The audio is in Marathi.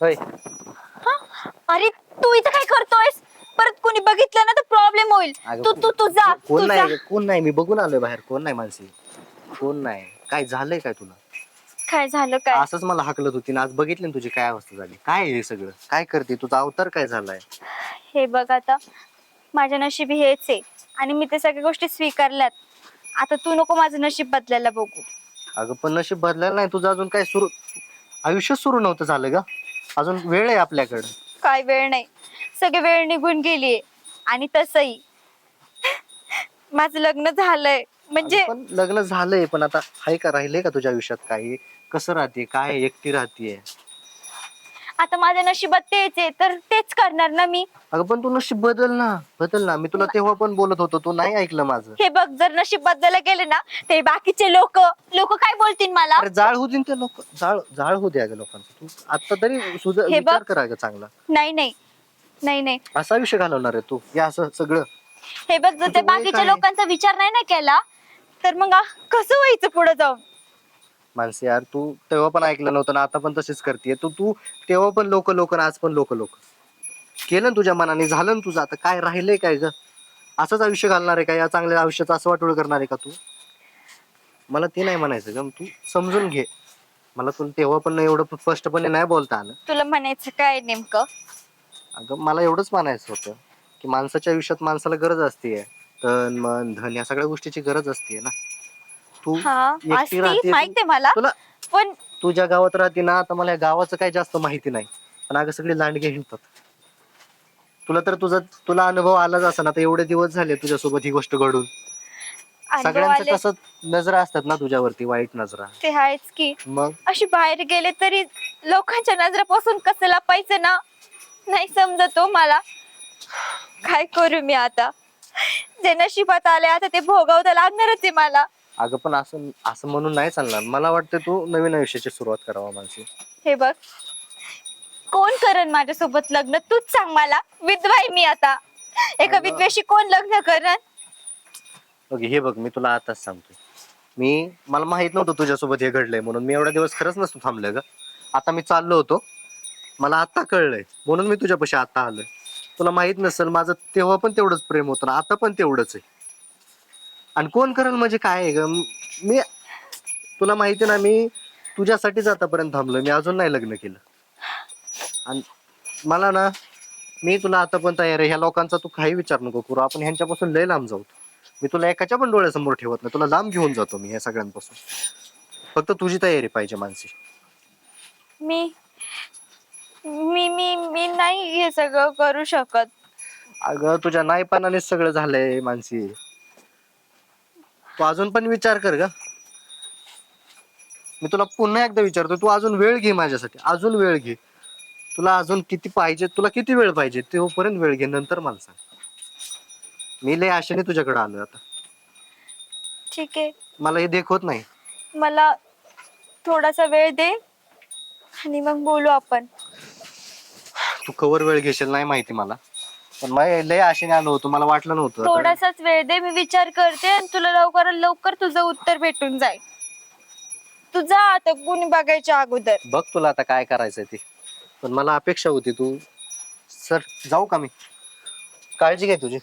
होय. अरे तू इथं काय करतोयस? परत कोणी बघितलं ना तर प्रॉब्लेम होईल. अगं, तू तू तू जा कोण तू जा. नाही कोण नाही? मी बघून आलोय बाहेर. कोण नाही माणसे कोण नाही? काय झालंय काय तुला? काय झालं काय? असंच मला हाकलत होती ना आज बघितली ना तुझी काय अवस्था झाली? काय आहे हे सगळं? काय करते? तुझा अवतार काय झालाय? हे बघ आता माझ्या नशिबी हेच आहे. आणि मी ते सगळ्या गोष्टी स्वीकारल्यात. आता तू नको माझं नशीब बदलायला बघू. अगं पण नशीब बदलायला नाही. तुझं अजून काय सुरू आयुष्य सुरू नव्हतं झालं का अजून वेळ आहे आपल्याकडं. काय वेळ नाही. सगळी वेळ निघून गेलीये आणि तसही. माझं लग्न झालंय. म्हणजे पण लग्न झालंय पण आता हाय का राहिलंय का तुझ्या आयुष्यात काही? कसं राहते काय एकटी राहतीये? आता माझ्या नशिबात तेच आहे तर तेच करणार ना मी. अगं पण तू नशीब बदल ना बदल ना. मी तुला तेव्हा पण बोलत होतो तू नाही ऐकलं माझं. हे बघ जर नशीब बदलायला गेले ना ते बाकीचे लोक लोक काय बोलतील मला? अरे जाळ होऊ दे ना ते लोक. जाळ जाळ होऊ दे अगं लोकांचं. तू आता तरी हे बघ. विचार करा अगं चांगला. नाही नाही. नाही नाही. असा आयुष्य घालवणार आहे तू. या असं सगळं. हे बघ जर ते तुझं वय बाकीच्या? लोकांचा विचार नाही ना केला तर मग आ- कसं व्हायचं पुढे जाऊन? माणसे यार तू तेव्हा पण ऐकलं नव्हतं ना आता पण तशीच करते तू तू तेव्हा पण लोक लोक आज पण लोक लोक. केलं ना तुझ्या मनाने झालं ना तुझं आता काय राहिलंय काय ग? असंच आयुष्य घालणार आहे का? या चांगल्या आयुष्याचं असं वाटोळ करणार आहे का तू? मला ते नाही म्हणायचं ग तू समजून घे. मला तुला तेव्हा पण एवढं स्पष्टपणे नाही बोलता आलं. तुला म्हणायचं काय नेमकं? अगं मला एवढंच म्हणायचं होतं की माणसाच्या आयुष्यात माणसाला गरज असते तन मन धन या सगळ्या गोष्टीची गरज असते ना. तू हा एकटी असती राहते माहितीये मला. तुला पण तू ज्या गावात राहते ना आता मला या गावाचं काही जास्त माहिती नाही. पण अगं सगळे लांडगे हिंडतात. तुला तर तुझा तुला अनुभव आलाच असा ना एवढे दिवस झाले तुझ्यासोबत ही गोष्ट घडून. अनुभव सगळ्यांचं आले. कसं नजरा असतात ना तुझ्यावरती वाईट नजरा. ते आहेच की. मग? अशी बाहेर गेले तरी लोकांच्या नजरेपासून कसं लपायचं ना? नाही समजत हो मला. काय करू मी आता? जे नशिबात आले आता ते भोगावता लागणारच आहे मला. अगं पण असं असं म्हणून नाही चालणार. मला वाटतं तू नवीन आयुष्याची सुरुवात करावा माणसी हे बघ. कोण करण माझ्यासोबत लग्न? तूच सांग मला. विधवा आहे मी आता. एका अगं. विधवेशी कोण लग्न करण? बघ हे बघ मी तुला आताच सांगतोय. मी मला माहीत नव्हतं तुझ्यासोबत हे घडलंय म्हणून. मी एवढ्या दिवस खरंच नसतो थांबलोय ग. आता मी चाललो होतो. मला आता कळलंय. म्हणून मी तुझ्यापाशी आता आलोय. तुला माहीत नसेल माझं तेव्हा पण तेवढंच प्रेम होतं ना आता पण तेवढंच आहे. आणि कोण करेल म्हणजे काय आहे ग? मी तुला माहिती ना मी तुझ्यासाठीच आतापर्यंत थांबलोय. मी अजून नाही लग्न केलं. आणि मला ना मी तुला आता पण तयार आहे. ह्या लोकांचा तू काही विचार नको करू. आपण ह्यांच्यापासून लय लांब जाऊ. मी तुला एकाच्या पण डोळ्यासमोर ठेवत नाही. तुला लांब घेऊन जातो मी या सगळ्यांपासून. फक्त तुझी तयारी पाहिजे मानसी. मी मी मी मी नाही हे सगळं करू शकत. अगं तुझ्या नाईपणानेच सगळं झालंय मानसी. तू अजून पण विचार कर ग. मी तुला पुन्हा एकदा विचारतो तू अजून वेळ घे माझ्यासाठी अजून वेळ घे. तुला अजून किती पाहिजे तुला किती वेळ पाहिजे तोपर्यंत वेळ घे नंतर मला सांग. मी लय आशेने तुझ्याकडे आलोय आता. ठीक आहे. मला हे देखवत नाही. मला थोडासा वेळ दे आणि मग बोलू आपण. तू कवर वेळ घेशील नाही माहिती मला. पण लय आशेने आलो होतो मला वाटलं नव्हतं आता. थोडासाच वेळ दे मी विचार करते आणि तुला लवकर लवकर तुझं उत्तर भेटून जाईल. तू जा आता कुणी बघायच्या अगोदर. बघ तुला आता काय करायचंय ते. पण मला अपेक्षा होती तू. सर जाऊ का मी? काळजी घे तुझी.